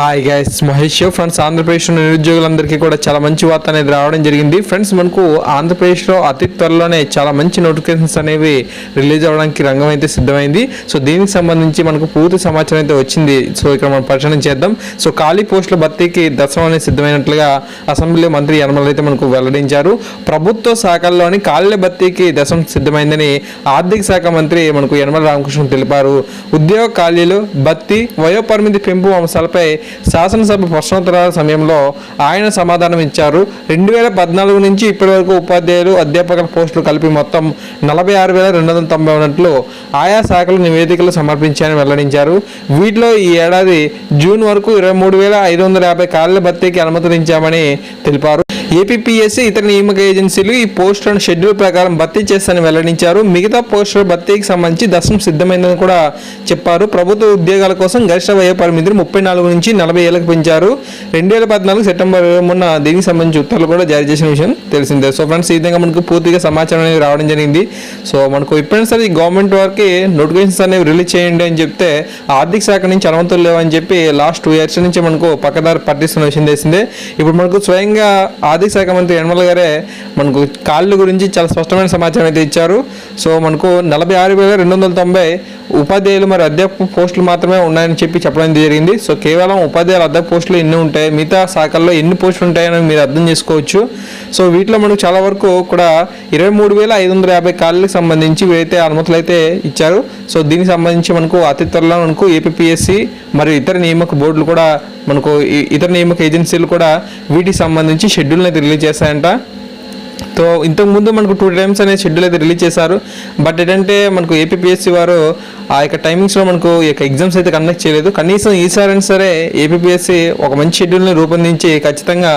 Hi guys Mahesh friends ఆంధ్రప్రదేశ్లో నిరుద్యోగులందరికీ కూడా చాలా మంచి వార్త అనేది రావడం జరిగింది. ఫ్రెండ్స్ మనకు ఆంధ్రప్రదేశ్లో అతి త్వరలోనే చాలా మంచి నోటిఫికేషన్స్ అనేవి రిలీజ్ అవ్వడానికి రంగం అయితే సిద్ధమైంది. సో దీనికి సంబంధించి మనకు పూర్తి సమాచారం అయితే వచ్చింది. సో ఇక్కడ మనం పరిశీలన చేద్దాం. సో ఖాళీ పోస్టుల భర్తీకి దశం అనేది సిద్ధమైనట్లుగా అసెంబ్లీ మంత్రి యనమల అయితే మనకు వెల్లడించారు. ప్రభుత్వ శాఖల్లోని ఖాళీల భర్తీకి దశం సిద్ధమైందని ఆర్థిక శాఖ మంత్రి మనకు యనమల రామకృష్ణ తెలిపారు. ఉద్యోగ ఖాళీలు భర్తీ వయోపరిమితి పెంపు అంశాలపై శాసనసభ ప్రశ్నోత్తరాల సమయంలో ఆయన సమాధానం ఇచ్చారు. రెండు వేల పద్నాలుగు నుంచి ఇప్పటి వరకు ఉపాధ్యాయులు అధ్యాపకుల పోస్టులు కలిపి మొత్తం నలభై ఆరు వేల రెండు వందల తొంభై ఉన్నట్లు ఆయా శాఖలు నివేదికలు సమర్పించాయని వెల్లడించారు. వీటిలో ఈ ఏడాది జూన్ వరకు ఇరవై మూడు వేల ఐదు వందల యాభై ఖాళీల భర్తీకి అనుమతించామని తెలిపారు. ఏపీఎస్సీ ఇతర నియామక ఏజెన్సీలు ఈ పోస్టులను షెడ్యూల్ ప్రకారం భర్తీ చేస్తానని వెల్లడించారు. మిగతా పోస్టుల భర్తీకి సంబంధించి దశం సిద్ధమైందని కూడా చెప్పారు. ప్రభుత్వ ఉద్యోగాల కోసం గరిష్ట వయో పరిమితిని ముప్పై నాలుగు నుంచి నలభై ఏళ్ళకు పెంచారు. రెండు వేల పద్నాలుగు సెప్టెంబర్ మొన్న దీనికి సంబంధించి ఉత్తర్వులు కూడా జారీ చేసిన విషయం తెలిసిందే. సో ఫ్రెండ్స్ ఈ విధంగా మనకు పూర్తిగా సమాచారం అనేది రావడం జరిగింది. సో మనకు ఎప్పుడైనా సరే ఈ గవర్నమెంట్ వారికి నోటిఫికేషన్స్ అనేవి రిలీజ్ చేయండి అని చెప్తే ఆర్థిక శాఖ నుంచి అనుమతులు లేవని చెప్పి లాస్ట్ టూ ఇయర్స్ నుంచి మనకు పక్కదారి పట్టిస్తున్న విషయం తెలిసిందే. ఇప్పుడు మనకు స్వయంగా ఆర్థిక శాఖ మంత్రి యనమల గారే మనకు కాళ్ళు గురించి చాలా స్పష్టమైన సమాచారం అయితే ఇచ్చారు. సో మనకు నలభై ఆరు వేల రెండు వందల తొంభై ఉపాధ్యాయులు మరి అధ్యాపక పోస్టులు మాత్రమే ఉన్నాయని చెప్పి చెప్పడం జరిగింది. సో కేవలం ఉపాధ్యాయుల అధ్యాపక పోస్టులు ఎన్ని ఉంటాయి మిగతా శాఖల్లో ఎన్ని పోస్టులు ఉంటాయని మీరు అర్థం చేసుకోవచ్చు. సో వీటిలో మనకు చాలా వరకు కూడా ఇరవై మూడు వేల ఐదు వందల యాభై ఖాళీలకు సంబంధించి వీరైతే అనుమతులు అయితే ఇచ్చారు సో దీనికి సంబంధించి మనకు అతి త్వరలో మనకు ఏపీఎస్సి మరియు ఇతర నియామక బోర్డులు కూడా మనకు ఇతర నియామక ఏజెన్సీలు కూడా వీటికి సంబంధించి షెడ్యూల్ని అయితే రిలీజ్ చేశాయంట. సో ఇంతకుముందు మనకు టూ టైమ్స్ అనే షెడ్యూల్ అయితే రిలీజ్ చేశారు. బట్ ఏంటంటే మనకు ఏపీఎస్సి వారు ఆ యొక్క టైమింగ్స్లో మనకు ఈ యొక్క ఎగ్జామ్స్ అయితే కండక్ట్ చేయలేదు. కనీసం ఈసారైనా సరే ఏపీఎస్సి ఒక మంచి షెడ్యూల్ని రూపొందించి ఖచ్చితంగా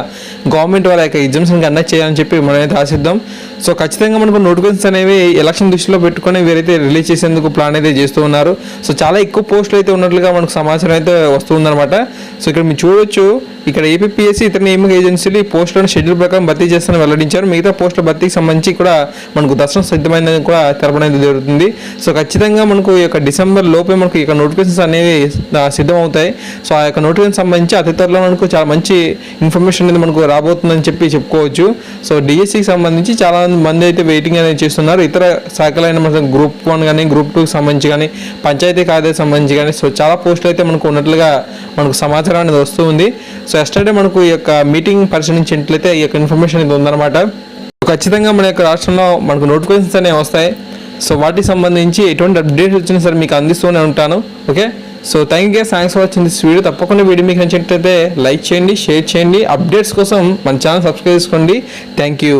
గవర్నమెంట్ వాళ్ళ యొక్క ఎగ్జామ్స్ని కండక్ట్ చేయాలని చెప్పి మనమైతే ఆశిద్దాం. సో ఖచ్చితంగా మనకు నోటిఫికేషన్స్ అనేవి ఎలక్షన్ దృష్టిలో పెట్టుకొని వీరైతే రిలీజ్ చేసేందుకు ప్లాన్ అయితే చేస్తూ ఉన్నారు. సో చాలా ఎక్కువ పోస్టులు అయితే ఉన్నట్లుగా మనకు సమాచారం అయితే వస్తుందన్నమాట సో ఇక్కడ మీరు చూడొచ్చు ఇక్కడ ఏపీఎస్సి ఇతర నియామక ఏజెన్సీలు ఈ పోస్టులను షెడ్యూల్ ప్రకారం భర్తీ చేస్తారని వెల్లడించారు. మిగతా పోస్టుల భర్తీకి సంబంధించి కూడా మనకు దర్శనం సిద్ధమైందని కూడా తెలపడం జరుగుతుంది. సో ఖచ్చితంగా మనకు ఈ యొక్క డిసెంబర్ లోపే మనకు ఇక్కడ నోటిఫికేషన్స్ అనేవి సిద్ధమవుతాయి. సిద్ధం అవుతాయి సో ఆ యొక్క నోటిఫికేషన్ సంబంధించి అతి త్వరలో మనకు చాలా మంచి ఇన్ఫర్మేషన్ అనేది మనకు రాబోతుందని చెప్పి చెప్పుకోవచ్చు. సో డిఎస్సికి సంబంధించి చాలా మంది అయితే వెయిటింగ్ అనేది చేస్తున్నారు. ఇతర శాఖలైన మనకు గ్రూప్ వన్ కానీ గ్రూప్ టూకి సంబంధించి కానీ పంచాయతీ కార్యాలయం సంబంధించి కానీ సో చాలా పోస్టులు అయితే మనకు ఉన్నట్లుగా మనకు సమాచారం అనేది వస్తూ ఉంది సో ఎస్టర్డే మనకు ఈ యొక్క మీటింగ్ పరిశీలించినట్లయితే ఈ యొక్క ఇన్ఫర్మేషన్ ఇది ఉందన్నమాట. ఖచ్చితంగా మన యొక్క రాష్ట్రంలో మనకు నోటిఫికేషన్స్ అనేవి వస్తాయి. సో వాటికి సంబంధించి ఎటువంటి అప్డేట్స్ వచ్చినా సరే మీకు అందిస్తూనే ఉంటాను. Okay so thank you thanks for watching this video తప్పకుండా వీడియో మీకు నచ్చినట్లయితే లైక్ చేయండి షేర్ చేయండి. అప్డేట్స్ కోసం మన ఛానల్ సబ్స్క్రైబ్ చేసుకోండి. Thank you